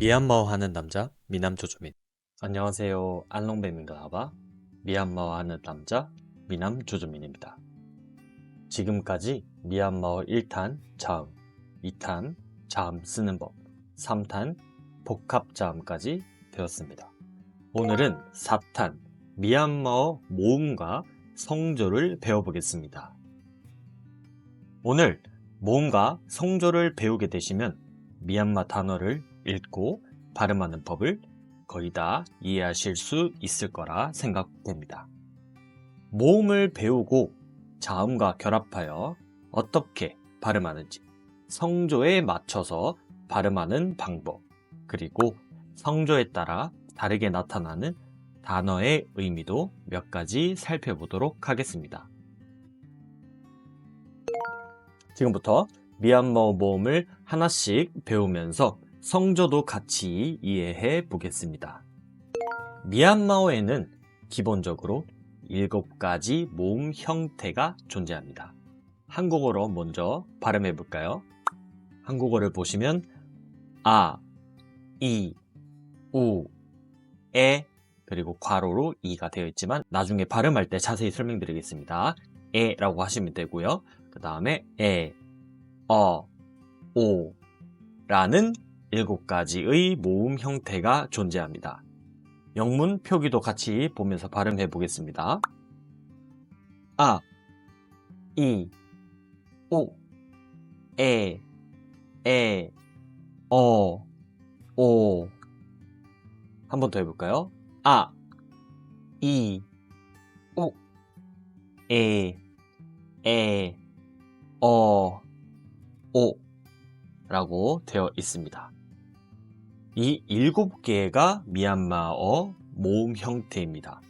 미얀마어 하는 남자 미남 조조민. 안녕하세요. 안롱뱀인가봐 미얀마어 하는 남자 미남 조조민입니다. 지금까지 미얀마어 1탄 자음 2탄 자음 쓰는 법 3탄 복합 자음까지 배웠습니다. 오늘은 4탄 미얀마어 모음과 성조를 배워보겠습니다. 오늘 모음과 성조를 배우게 되시면 미얀마 단어를 읽고 발음하는 법을 거의 다 이해하실 수 있을 거라 생각됩니다. 모음을 배우고 자음과 결합하여 어떻게 발음하는지, 성조에 맞춰서 발음하는 방법, 그리고 성조에 따라 다르게 나타나는 단어의 의미도 몇 가지 살펴보도록 하겠습니다. 지금부터 미얀마어 모음을 하나씩 배우면서 성조도 같이 이해해 보겠습니다. 미얀마어에는 기본적으로 7가지 모음 형태가 존재합니다. 한국어로 먼저 발음해 볼까요? 한국어를 보시면 아, 이, 우, 에 그리고 괄호로 이가 되어 있지만 나중에 발음할 때 자세히 설명드리겠습니다. 에라고 하시면 되고요. 그 다음에 에, 어, 오 라는 일곱 가지의 모음 형태가 존재합니다. 영문 표기도 같이 보면서 발음해 보겠습니다. 아, 이, 오, 에, 에, 어, 오. 한 번 더 해볼까요? 아, 이, 오, 에, 에, 어, 오 라고 되어 있습니다. 이 일곱 개가 미얀마어 모음 형태입니다.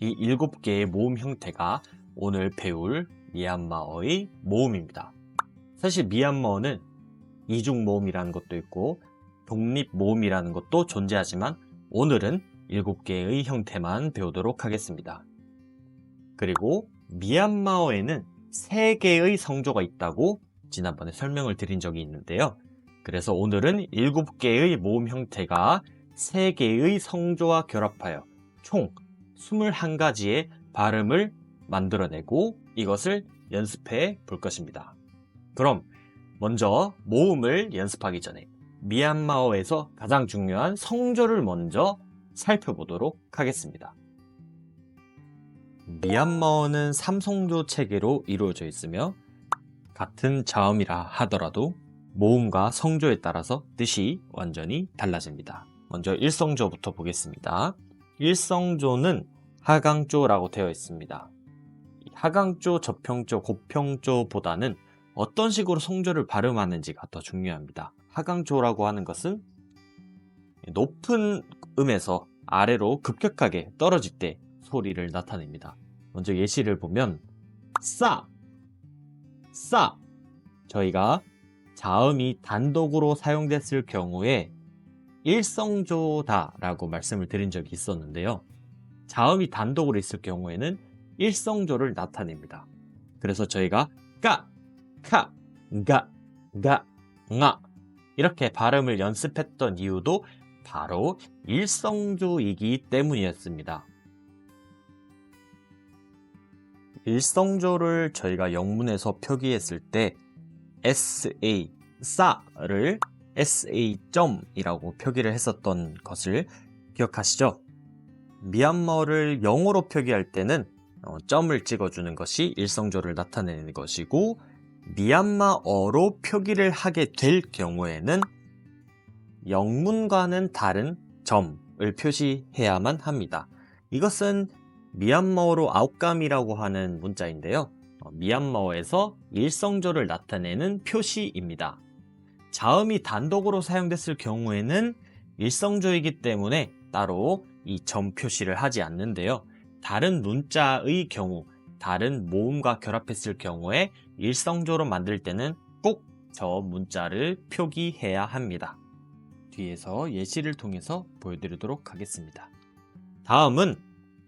이 일곱 개의 모음 형태가 오늘 배울 미얀마어의 모음입니다. 사실 미얀마어는 이중 모음이라는 것도 있고 독립 모음이라는 것도 존재하지만 오늘은 일곱 개의 형태만 배우도록 하겠습니다. 그리고 미얀마어에는 세 개의 성조가 있다고 지난번에 설명을 드린 적이 있는데요. 그래서 오늘은 7개의 모음 형태가 3개의 성조와 결합하여 총 21가지의 발음을 만들어내고 이것을 연습해 볼 것입니다. 그럼 먼저 모음을 연습하기 전에 미얀마어에서 가장 중요한 성조를 먼저 살펴보도록 하겠습니다. 미얀마어는 3성조 체계로 이루어져 있으며 같은 자음이라 하더라도 모음과 성조에 따라서 뜻이 완전히 달라집니다. 먼저 일성조부터 보겠습니다. 일성조는 하강조라고 되어 있습니다. 하강조, 저평조, 고평조보다는 어떤 식으로 성조를 발음하는지가 더 중요합니다. 하강조라고 하는 것은 높은 음에서 아래로 급격하게 떨어질 때 소리를 나타냅니다. 먼저 예시를 보면 싸, 싸 저희가 자음이 단독으로 사용됐을 경우에 일성조다 라고 말씀을 드린 적이 있었는데요. 자음이 단독으로 있을 경우에는 일성조를 나타냅니다. 그래서 저희가 까, 카, 가, 가, nga 이렇게 발음을 연습했던 이유도 바로 일성조이기 때문이었습니다. 일성조를 저희가 영문에서 표기했을 때 SA, 싸를 SA.이라고 표기를 했었던 것을 기억하시죠? 미얀마어를 영어로 표기할 때는 어, 점을 찍어주는 것이 일성조를 나타내는 것이고 미얀마어로 표기를 하게 될 경우에는 영문과는 다른 점을 표시해야만 합니다. 이것은 미얀마어로 아웃감이라고 하는 문자인데요. 어, 미얀마어에서 일성조를 나타내는 표시입니다. 자음이 단독으로 사용됐을 경우에는 일성조이기 때문에 따로 이 점 표시를 하지 않는데요. 다른 문자의 경우, 다른 모음과 결합했을 경우에 일성조로 만들 때는 꼭 저 문자를 표기해야 합니다. 뒤에서 예시를 통해서 보여드리도록 하겠습니다. 다음은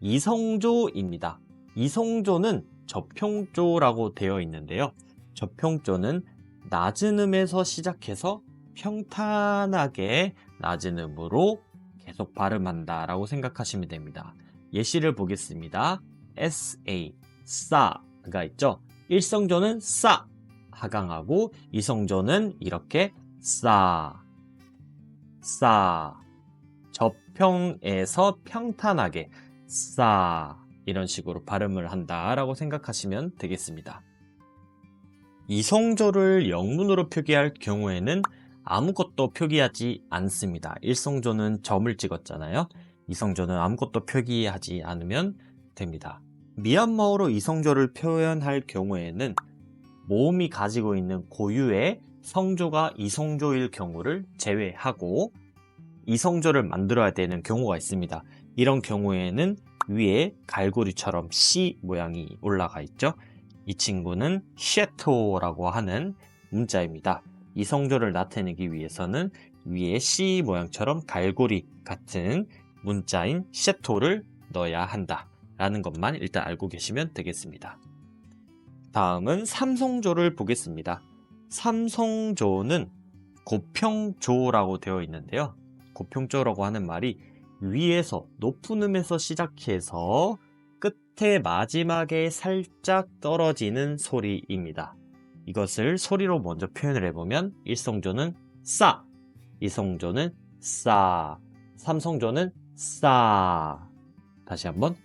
이성조입니다. 이성조는 저평조라고 되어 있는데요. 저평조는 낮은 음에서 시작해서 평탄하게 낮은 음으로 계속 발음한다 라고 생각하시면 됩니다. 예시를 보겠습니다. SA, 싸가 있죠. 일성조는 싸 하강하고 이성조는 이렇게 싸, 싸. 저평에서 평탄하게 싸 이런 식으로 발음을 한다라고 생각하시면 되겠습니다. 이성조를 영문으로 표기할 경우에는 아무것도 표기하지 않습니다. 일성조는 점을 찍었잖아요. 이성조는 아무것도 표기하지 않으면 됩니다. 미얀마어로 이성조를 표현할 경우에는 모음이 가지고 있는 고유의 성조가 이성조일 경우를 제외하고 이성조를 만들어야 되는 경우가 있습니다. 이런 경우에는 위에 갈고리처럼 C 모양이 올라가 있죠. 이 친구는 쉐토라고 하는 문자입니다. 이 성조를 나타내기 위해서는 위에 C 모양처럼 갈고리 같은 문자인 쉐토를 넣어야 한다. 라는 것만 일단 알고 계시면 되겠습니다. 다음은 삼성조를 보겠습니다. 삼성조는 고평조라고 되어 있는데요. 고평조라고 하는 말이 위에서 높은 음에서 시작해서 끝에 마지막에 살짝 떨어지는 소리입니다. 이것을 소리로 먼저 표현을 해보면 일성조는 싸, 이성조는 싸, 삼성조는 싸. 다시 한번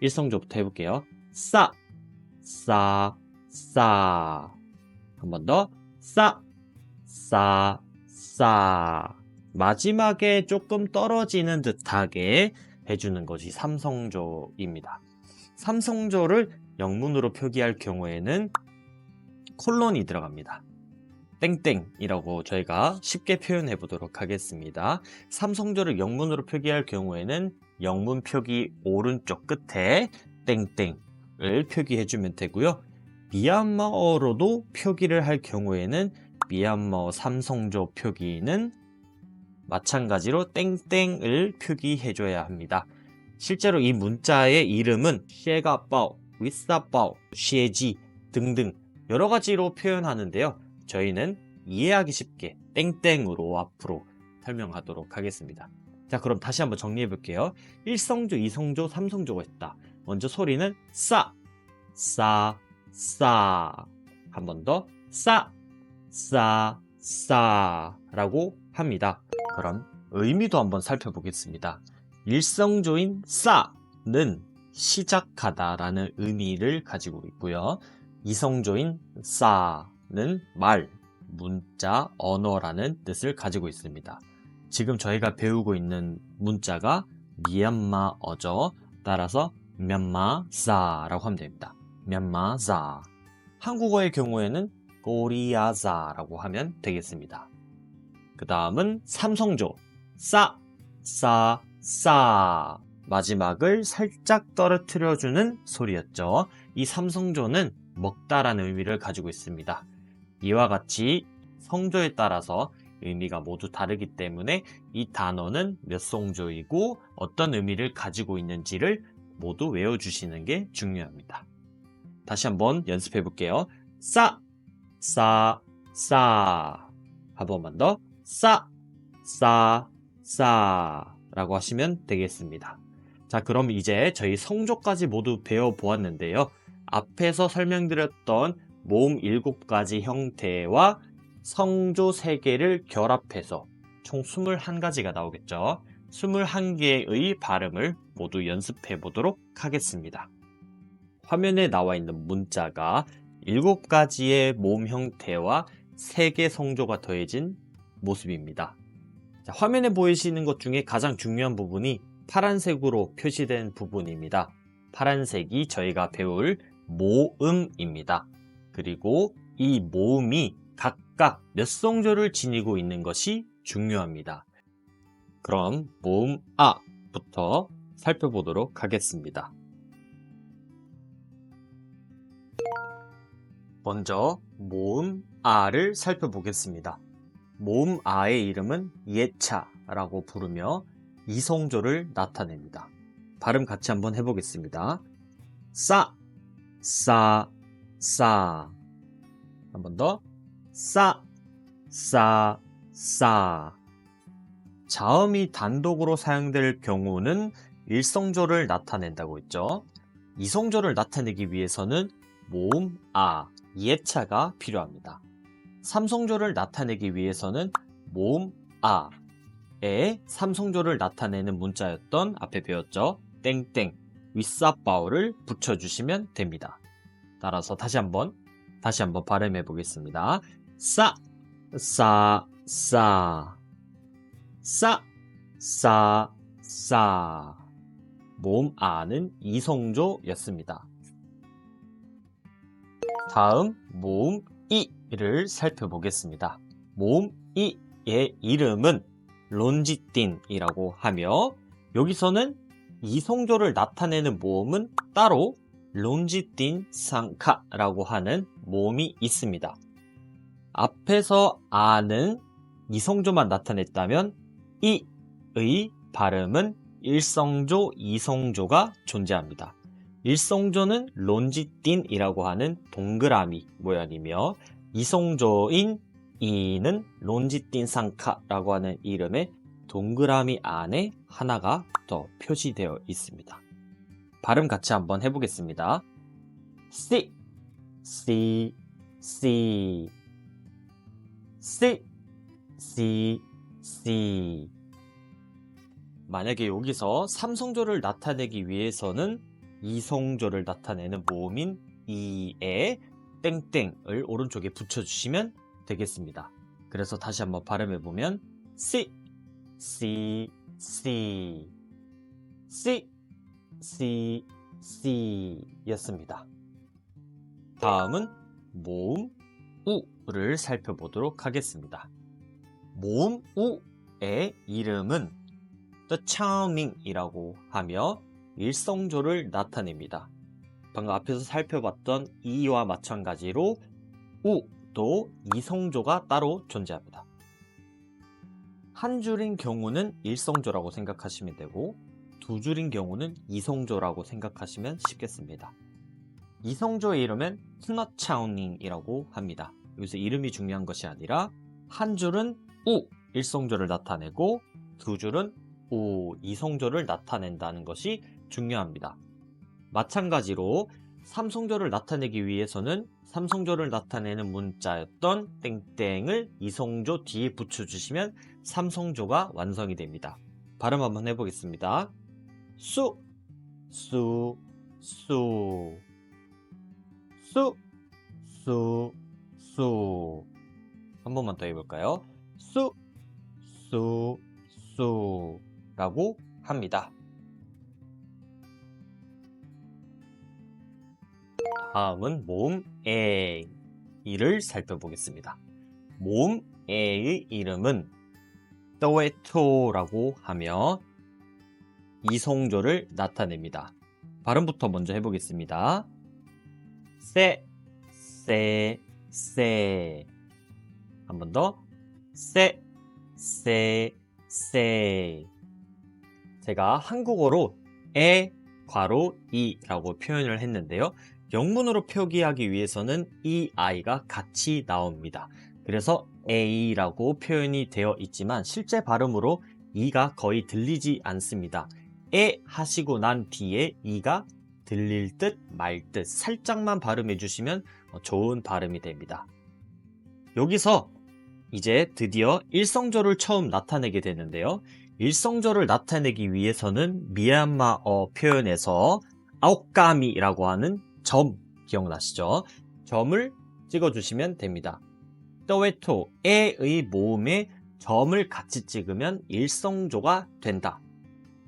일성조부터 해볼게요. 싸, 싸, 싸. 한 번 더. 싸, 싸, 싸. 마지막에 조금 떨어지는 듯하게 해주는 것이 삼성조입니다. 삼성조를 영문으로 표기할 경우에는 콜론이 들어갑니다. 땡땡이라고 저희가 쉽게 표현해 보도록 하겠습니다. 삼성조를 영문으로 표기할 경우에는 영문 표기 오른쪽 끝에 땡땡을 표기해 주면 되고요. 미얀마어로도 표기를 할 경우에는 미얀마어 삼성조 표기는 마찬가지로 땡땡을 표기해 줘야 합니다. 실제로 이 문자의 이름은 쉐가바오, 위사바오, 쉐지 등등 여러 가지로 표현하는데요. 저희는 이해하기 쉽게 땡땡으로 앞으로 설명하도록 하겠습니다. 자, 그럼 다시 한번 정리해 볼게요. 1성조, 2성조, 3성조가 있다. 먼저 소리는 싸, 싸, 싸. 한 번 더, 싸, 싸, 싸. 라고 합니다. 그럼 의미도 한번 살펴보겠습니다. 일성조인 싸는 시작하다라는 의미를 가지고 있고요. 이성조인 싸는 말, 문자, 언어라는 뜻을 가지고 있습니다. 지금 저희가 배우고 있는 문자가 미얀마어죠. 따라서 면마사라고 하면 됩니다. 면마사. 한국어의 경우에는 꼬리아자라고 하면 되겠습니다. 그 다음은 삼성조. 싸, 싸, 싸. 마지막을 살짝 떨어뜨려주는 소리였죠. 이 삼성조는 먹다라는 의미를 가지고 있습니다. 이와 같이 성조에 따라서 의미가 모두 다르기 때문에 이 단어는 몇 성조이고 어떤 의미를 가지고 있는지를 모두 외워주시는 게 중요합니다. 다시 한번 연습해 볼게요. 싸, 싸, 싸. 한 번만 더. 싸, 싸, 싸. 라고 하시면 되겠습니다. 자, 그럼 이제 저희 성조까지 모두 배워보았는데요. 앞에서 설명드렸던 모음 7가지 형태와 성조 3개를 결합해서 총 21가지가 나오겠죠. 21개의 발음을 모두 연습해 보도록 하겠습니다. 화면에 나와 있는 문자가 7가지의 모음 형태와 3개 성조가 더해진 모습입니다. 자, 화면에 보이시는 것 중에 가장 중요한 부분이 파란색으로 표시된 부분입니다. 파란색이 저희가 배울 모음입니다. 그리고 이 모음이 각각 몇 성조를 지니고 있는 것이 중요합니다. 그럼 모음 아부터 살펴보도록 하겠습니다. 먼저 모음 아를 살펴보겠습니다. 모음 아의 이름은 예차라고 부르며 이성조를 나타냅니다. 발음 같이 한번 해보겠습니다. 싸, 싸, 싸. 한 번 더. 싸, 싸, 싸. 자음이 단독으로 사용될 경우는 일성조를 나타낸다고 했죠. 이성조를 나타내기 위해서는 모음 아, 예차가 필요합니다. 삼성조를 나타내기 위해서는 모음 아 에 삼성조를 나타내는 문자였던 앞에 배웠죠. 땡땡 윗사바오를 붙여주시면 됩니다. 따라서 다시 한번 다시 한번 발음해 보겠습니다. 싸, 싸, 싸, 싸, 싸, 싸. 모음 아는 이성조였습니다. 다음 모음 이를 살펴보겠습니다. 모음 이의 이름은 론지틴이라고 하며 여기서는 이성조를 나타내는 모음은 따로 론지틴 상카라고 하는 모음이 있습니다. 앞에서 아는 이성조만 나타냈다면 이의 발음은 일성조, 이성조가 존재합니다. 일성조는 론지틴이라고 하는 동그라미 모양이며 이성조인 이는 론지틴 상카라고 하는 이름의 동그라미 안에 하나가 더 표시되어 있습니다. 발음 같이 한번 해보겠습니다. C, C, C, C, C, C. 만약에 여기서 삼성조를 나타내기 위해서는 이성조를 나타내는 모음인 이에 땡땡을 오른쪽에 붙여주시면 되겠습니다. 그래서 다시 한번 발음해 보면 C, C, C, C, C, C 였습니다. 다음은 모음 우를 살펴보도록 하겠습니다. 모음 우의 이름은 The Charming이라고 하며 일성조를 나타냅니다. 방금 앞에서 살펴봤던 이와 마찬가지로 우도 이성조가 따로 존재합니다. 한 줄인 경우는 일성조라고 생각하시면 되고 두 줄인 경우는 이성조라고 생각하시면 쉽겠습니다. 이성조의 이름은 스너차우닝이라고 합니다. 여기서 이름이 중요한 것이 아니라 한 줄은 우 일성조를 나타내고 두 줄은 우 이성조를 나타낸다는 것이 중요합니다. 마찬가지로 삼성조를 나타내기 위해서는 삼성조를 나타내는 문자였던 땡땡을 이성조 뒤에 붙여주시면 삼성조가 완성이 됩니다. 발음 한번 해보겠습니다. 수, 수, 수, 수, 수, 수. 한 번만 더 해볼까요? 수, 수, 수. 라고 합니다. 다음은 모음 에 이를 살펴보겠습니다. 모음 에의 이름은 떠웨토라고 하며 이성조를 나타냅니다. 발음부터 먼저 해보겠습니다. 세, 세, 세. 한 번 더. 세, 세, 세. 제가 한국어로 에, 괄호, 이라고 표현을 했는데요. 영문으로 표기하기 위해서는 이 아이가 같이 나옵니다. 그래서 A라고 표현이 되어 있지만 실제 발음으로 이가 거의 들리지 않습니다. 에 하시고 난 뒤에 이가 들릴 듯 말 듯 살짝만 발음해 주시면 좋은 발음이 됩니다. 여기서 이제 드디어 일성조를 처음 나타내게 되는데요. 일성조를 나타내기 위해서는 미얀마어 표현에서 아옥가미라고 하는 점 기억나시죠? 점을 찍어주시면 됩니다. 떠웨토 에의 모음에 점을 같이 찍으면 일성조가 된다.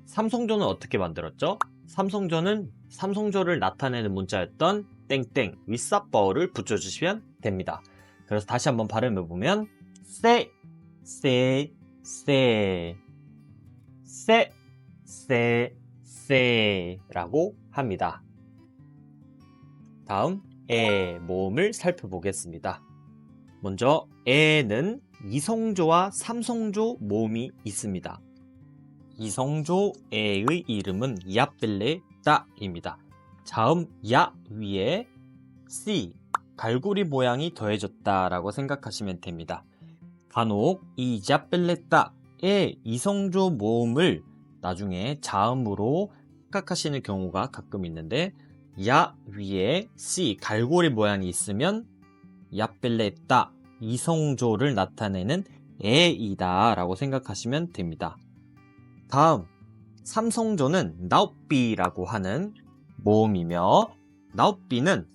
삼성조는 어떻게 만들었죠? 삼성조는 삼성조를 나타내는 문자였던 땡땡 윗사버를 붙여주시면 됩니다. 그래서 다시 한번 발음해보면 세, 세, 세, 세, 세, 세라고 합니다. 다음 에 모음을 살펴보겠습니다. 먼저 에는 이성조와 삼성조 모음이 있습니다. 이성조 에의 이름은 야벨레다입니다. 자음 야 위에 C 갈고리 모양이 더해졌다라고 생각하시면 됩니다. 간혹 이 자벨레따의 이성조 모음을 나중에 자음으로 생각하시는 경우가 가끔 있는데 야 위에 C 갈고리 모양이 있으면 야벨레따 이성조를 나타내는 에이다 라고 생각하시면 됩니다. 다음 삼성조는 나웃비라고 하는 모음이며 나웃비는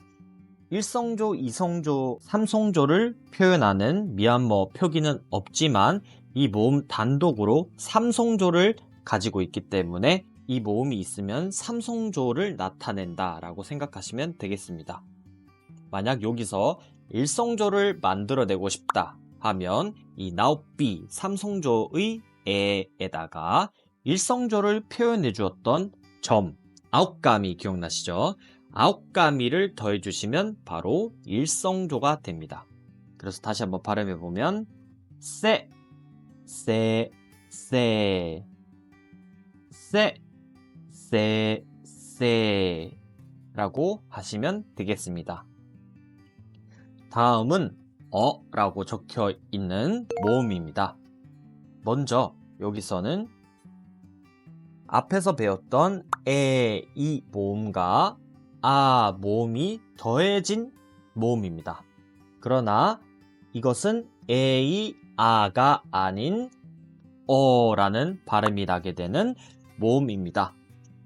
1성조, 2성조, 3성조를 표현하는 미얀머 표기는 없지만 이 모음 단독으로 3성조를 가지고 있기 때문에 이 모음이 있으면 3성조를 나타낸다 라고 생각하시면 되겠습니다. 만약 여기서 1성조를 만들어내고 싶다 하면 이 나웃비 3성조의 에에다가 1성조를 표현해 주었던 점, 아웃감이 기억나시죠? 아웃가미를 더해 주시면 바로 일성조가 됩니다. 그래서 다시 한번 발음해 보면 세, 세, 세, 세, 세, 세 라고 하시면 되겠습니다. 다음은 어 라고 적혀 있는 모음입니다. 먼저 여기서는 앞에서 배웠던 에, 이 모음과 아 모음이 더해진 모음입니다. 그러나 이것은 에이 아가 아닌 어라는 발음이 나게 되는 모음입니다.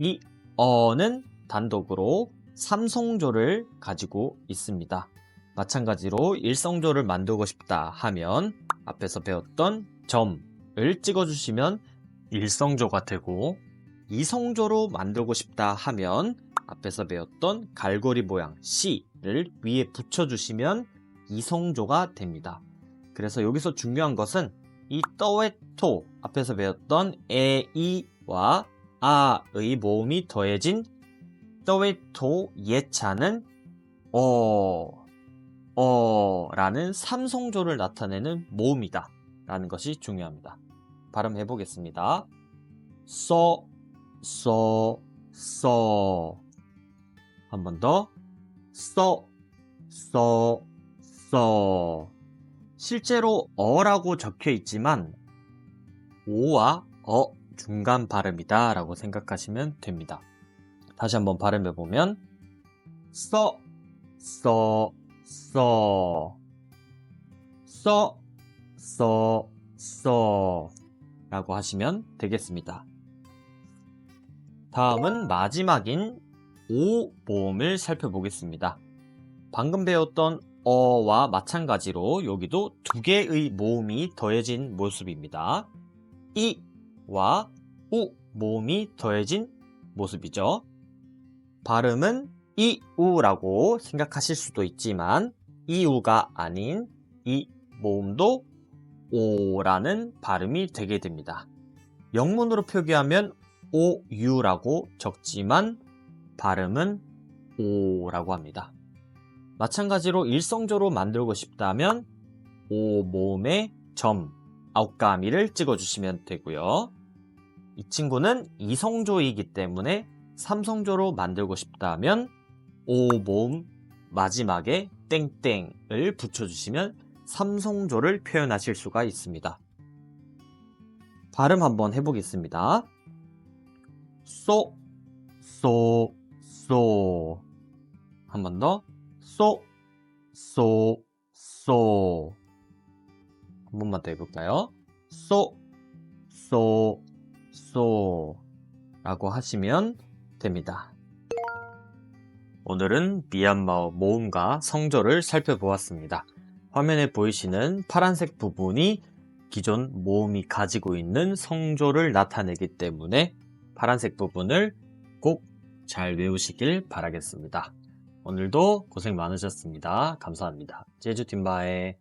이 어는 단독으로 삼성조를 가지고 있습니다. 마찬가지로 일성조를 만들고 싶다 하면 앞에서 배웠던 점을 찍어주시면 일성조가 되고 이성조로 만들고 싶다 하면 앞에서 배웠던 갈고리 모양 C를 위에 붙여주시면 이성조가 됩니다. 그래서 여기서 중요한 것은 이 떠웨토 앞에서 배웠던 에이와 아의 모음이 더해진 떠웨토 예차는 어, 어 라는 삼성조를 나타내는 모음이다 라는 것이 중요합니다. 발음해 보겠습니다. 써, 써, 써. 한 번 더. 써, 써, 써. 실제로 어라고 적혀 있지만 오와 어 중간 발음이다 라고 생각하시면 됩니다. 다시 한번 발음해 보면 써, 써, 써. 써, 써, 써. 라고 하시면 되겠습니다. 다음은 마지막인 오 모음을 살펴보겠습니다. 방금 배웠던 어와 마찬가지로 여기도 두 개의 모음이 더해진 모습입니다. 이 와 우 모음이 더해진 모습이죠. 발음은 이우라고 생각하실 수도 있지만 이우가 아닌 이 모음도 오라는 발음이 되게 됩니다. 영문으로 표기하면 오유라고 적지만 발음은 오라고 합니다. 마찬가지로 일성조로 만들고 싶다면 오 모음에 점, 아웃가미를 찍어주시면 되고요. 이 친구는 이성조이기 때문에 삼성조로 만들고 싶다면 오 모음 마지막에 땡땡을 붙여주시면 삼성조를 표현하실 수가 있습니다. 발음 한번 해보겠습니다. 쏘, 쏘, 쏘. 한 번 더. 쏘, 쏘, 쏘. 한 번만 더 해볼까요? 쏘, 쏘, 쏘. 라고 하시면 됩니다. 오늘은 미얀마어 모음과 성조를 살펴보았습니다. 화면에 보이시는 파란색 부분이 기존 모음이 가지고 있는 성조를 나타내기 때문에 파란색 부분을 꼭 잘 외우시길 바라겠습니다. 오늘도 고생 많으셨습니다. 감사합니다. 제주 뒷바에